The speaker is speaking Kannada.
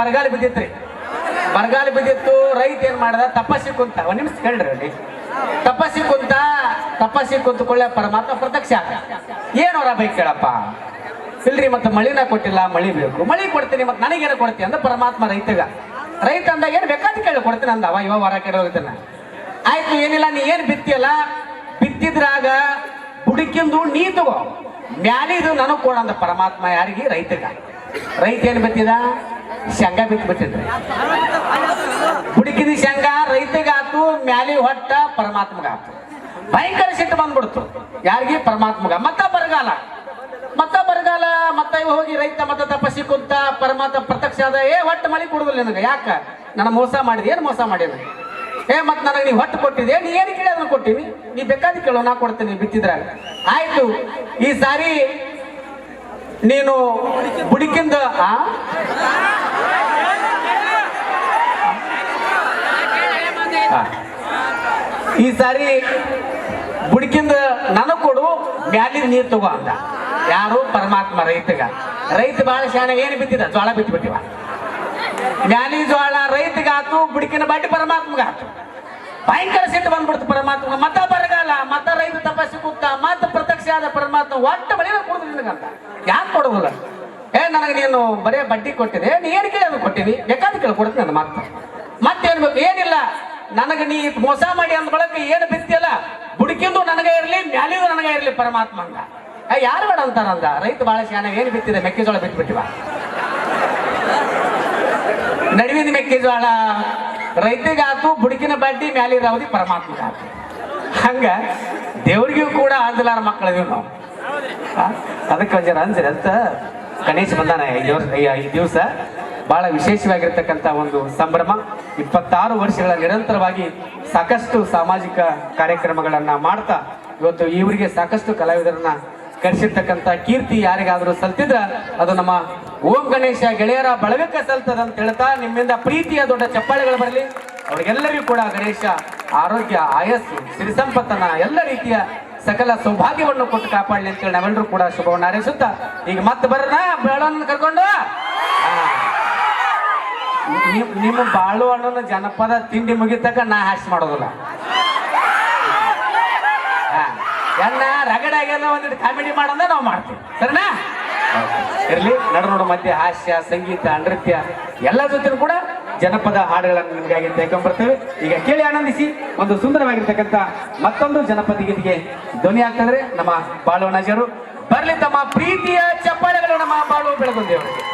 ಬರಗಾಲ ಬಿದ್ದಿತ್ರಿ. ಬರಗಾಲ ಬಿದ್ದಿತ್ತು, ರೈತ ಏನ್ ಮಾಡ್ದ? ತಪಸ್ಸಿ ಕುಂತ, ಒಂದ್ ನಿಮಿಷ ಹೇಳ್ರಿ ತಪಸ್ಸಿ ಕುಂತ, ತಪಸ್ಸಿ ಕುಂತುಕೊಳ್ಳೆ ಪರಮಾತ್ಮ ಪ್ರತ್ಯಕ್ಷ. ಏನು ಅವರ ಬೈಕ್ ಕೇಳಪ್ಪ? ಇಲ್ರಿ ಮತ್ತೆ ಮಳಿನ ಕೊಟ್ಟಿಲ್ಲ, ಮಳಿ ಬೇಕು. ಮಳಿ ಕೊಡ್ತೀನಿ, ಮತ್ತೆ ನನಗೇನು ಕೊಡ್ತೀನಿ ಅಂದ್ರೆ ಪರಮಾತ್ಮ ರೈತಗ. ರೈತ ಅಂದಾಗ ಏನು ಬೇಕಾದ ಕೇಳಿ, ಕೊಡ್ತೀನಿ ಅಂದವ ಇವ ಹೊರ ಕೆಡ ಆಯ್ತು ಏನಿಲ್ಲ, ನೀ ಏನು ಬಿತ್ತಿಯಲ್ಲ? ಬಿತ್ತಿದ್ರಾಗ ಹುಡುಕಿಂದು ನೀ ತಗೋ. ಮ್ಯಾಲಿದು ನನಗೆ ಕೊಡಂದ ಪರಮಾತ್ಮ ಯಾರಿಗೆ? ರೈತಗ. ರೈತ ಏನು ಬಿತ್ತಿದ? ಶೇಂಗಾ ಬಿತ್ತು ಬಿಟ್ಟಿದ್ರಿ. ಹುಡುಕಿದ ಶೇಂಗಾ ರೈತಗಾತು ಮ್ಯಾಲಿ ಹೊಟ್ಟ ಪರಮಾತ್ಮಗಾತು ಭಯಂಕರ ಸಿಟ್ಟು ಬಂದ್ಬಿಡ್ತು. ಯಾರಿಗೆ? ಪರಮಾತ್ಮಗ. ಮತ್ತ ಬರಗಾಲ. ಮತ್ತ ಬರಗಾಲ, ಮತ್ತ ಇವ ಹೋಗಿ ರೈತ ಮತ್ತ ತಪಸ್ಸಿ ಕುಂತ ಪರಮಾತ್ಮ ಪ್ರತ್ಯಕ್ಷ ಆದ, ಏ, ಹೊಟ್ಟು ಮಳಿ ಕೊಡುದಿಲ್ಲ ನನಗೆ, ಯಾಕ? ನನ್ನ ಮೋಸ ಮಾಡಿದೆ, ಏನು ಮೋಸ ಮಾಡಿದ? ಏ ಮತ್ತೆ ನನಗೆ ನೀ ಹೊಟ್ಟು ಕೊಟ್ಟಿದೆ ನೀ ಏನು ಕೇಳಿ ಅದನ್ನ ಕೊಟ್ಟಿವಿ ನೀ ಬೇಕಾದ ಕೇಳೋ, ನಾ ಕೊಡ್ತೀನಿ ಬಿತ್ತಿದ್ರಾಗ. ಆಯ್ತು, ಈ ಸಾರಿ ನೀನು ಬುಡಿಕಿಂದ ಆ? ಈ ಸಾರಿ ಬುಡಕಿಂದ ನನಗ್ ಕೊಡು ಮ್ಯಾಲಿನ ನೀರ್ ತಗೋ ಅಂತ. ಯಾರು? ಪರಮಾತ್ಮ, ರೈತಗ. ರೈತ ಬಾಳ ಶಾಣೆ ಏನು ಬಿತ್ತಿದ ಜೋಳ ಬಿತ್ತು ಬಿಟ್ಟಿವ ಮ್ಯಾಲಿ ಜೋಳ ರೈತಗಾತು ಬುಡಕಿನ ಬಾಟಿ ಪರಮಾತ್ಮಗಾತು. ಭಯಂಕರ ಸಿಟ್ಟು ಬಂದ್ಬಿಡ್ತು ಪರಮಾತ್ಮ ಮತ ಬರಗಾಲ, ಮತ ರೈತ ತಪಸ್ಸು ಕೂತ, ಮತ ಪ್ರತ್ಯಕ್ಷ ಆದ ಪರಮಾತ್ಮ ಒಟ್ಟು ಬಳಿನ ಕೊಡುದು ನಿನಗಂತ. ಯಾಕೆ ಕೊಡುವುದಿಲ್ಲ ಏ, ನನಗೆ ನೀನು ಬರೇ ಬಡ್ಡಿ ಕೊಟ್ಟಿದೆ ಏನು ಕೇಳಿ ಕೊಟ್ಟಿನಿ ಬೇಕಾದ ಕೇಳಿ ಕೊಡ್ತೀನಿ ನನ್ನ ಮಾತು. ಮತ್ತೇನು ಬೇಕು? ಏನಿಲ್ಲ. ನನಗೆ ನೀ ಮೋಸ ಮಾಡಿ ಅಂದ ಬಳಕ ಏನು ಬಿತ್ತಿಯಲ್ಲ? ಬುಡಕಿಂದು ನನಗೆ ಇರಲಿ, ಮ್ಯಾಲಿಂದು ನನಗೆ ಇರಲಿ ಪರಮಾತ್ಮ ಅಂದ ಯಾರು ಬೇಡ ಅಂತಾರಂದ ರೈತ ಬಾಳ ಶಾನ, ಏನು ಬಿತ್ತಿದೆ? ಮೆಕ್ಕೆಜೋಳ ಬಿಟ್ಬಿಟ್ಟಿವ ನಡುವಿನ ಮೆಕ್ಕೆಜೋಳ. ರೈತಗಾತು ಬುಡಕಿನ ಬಡ್ಡಿ ಮ್ಯಾಲಿರೋದಿ ಪರಮಾತ್ಮಗಾತು ಹಂಗ ದೇವ್ರಿಗೂ ಕೂಡ ಅಂಜಲಾರ ಮಕ್ಕಳಿದೀವಿ ನಾವು. ಅದಕ್ಕೆ ಅಂಜರ ಅಂಜರಿ ಅಂತ. ಗಣೇಶ್ ದಿವಸ ಈ ದಿವಸ. ಬಹಳ ವಿಶೇಷವಾಗಿರ್ತಕ್ಕಂಥ ಒಂದು ಸಂಭ್ರಮ ಇಪ್ಪತ್ತಾರು ವರ್ಷಗಳ ನಿರಂತರವಾಗಿ ಸಾಕಷ್ಟು ಸಾಮಾಜಿಕ ಕಾರ್ಯಕ್ರಮಗಳನ್ನು ಮಾಡ್ತಾ, ಇವತ್ತು ಇವರಿಗೆ ಸಾಕಷ್ಟು ಕಲಾವಿದರನ್ನ ಕರೆಸಿರ್ತಕ್ಕಂಥ ಕೀರ್ತಿ ಯಾರಿಗಾದರೂ ಸಲ್ತಿದ್ರ, ಅದು ನಮ್ಮ ಓಂ ಗಣೇಶ ಗೆಳೆಯರ ಬಳಗಕ್ಕೆ ಸಲ್ತದ ಅಂತ ಹೇಳ್ತಾ, ನಿಮ್ಮಿಂದ ಪ್ರೀತಿಯ ದೊಡ್ಡ ಚಪ್ಪಾಳೆಗಳು ಬರಲಿ ಅವರಿಗೆಲ್ಲರಿಗೂ ಕೂಡ ಗಣೇಶ ಆರೋಗ್ಯ, ಆಯಸ್ಸು, ಸಿರಿ ಸಂಪತ್ತನ ಎಲ್ಲ ರೀತಿಯ ಸಕಲ ಸೌಭಾಗ್ಯವನ್ನು ಕೊಟ್ಟು ಕಾಪಾಡಲಿ ಅಂತೇಳಿ ನಾವೆಲ್ಲರೂ ಕೂಡ ಶುಭವನ್ನು ಹಾರೈಸುತ್ತಾ, ಈಗ ಮತ್ತೆ ಬರೋಣ ಬೇಳನ್ನು ಕರ್ಕೊಂಡು. ನಿಮ್- ನಿಮ್ಮ ಬಾಳು ಹಣ್ಣನ ಜನಪದ ತಿಂಡಿ ಮುಗಿತಕ್ಕ ನಾ ಹಾಸ್ ಮಾಡೋದಿಲ್ಲ. ಎಲ್ಲ ರಗಡ ರಗಡಾಗೆಲ್ಲ ಒಂದಿಟ್ಟು ಕಾಮಿಡಿ ಮಾಡಂದ ನಾವು ಮಾಡ್ತೀವಿ. ಸರಿನಾ? ಇರ್ಲಿ, ನಡು ನೋಡು ಮಧ್ಯೆ ಹಾಸ್ಯ, ಸಂಗೀತ, ನೃತ್ಯ, ಎಲ್ಲ ಜೊತೆ ಕೂಡ ಜನಪದ ಹಾಡುಗಳನ್ನು ನಿಮಗಾಗಿ ತೆಗೆದುಕೊಂಡ್ಬರ್ತೇವೆ. ಈಗ ಕೇಳಿ ಆನಂದಿಸಿ, ಒಂದು ಸುಂದರವಾಗಿರ್ತಕ್ಕಂಥ ಮತ್ತೊಂದು ಜನಪದ ಗೀತೆಗೆ ಧ್ವನಿ ಆಗ್ತದ್ರೆ ನಮ್ಮ ಬಾಳು ಅಣ್ಣಾಜಿಯವರು ಬರ್ಲಿ ತಮ್ಮ ಪ್ರೀತಿಯ ಚಪ್ಪಾಳೆಗಳು ನಮ್ಮ ಬಾಳು ಬೆಳಗುಂದೇವರಿಗೆ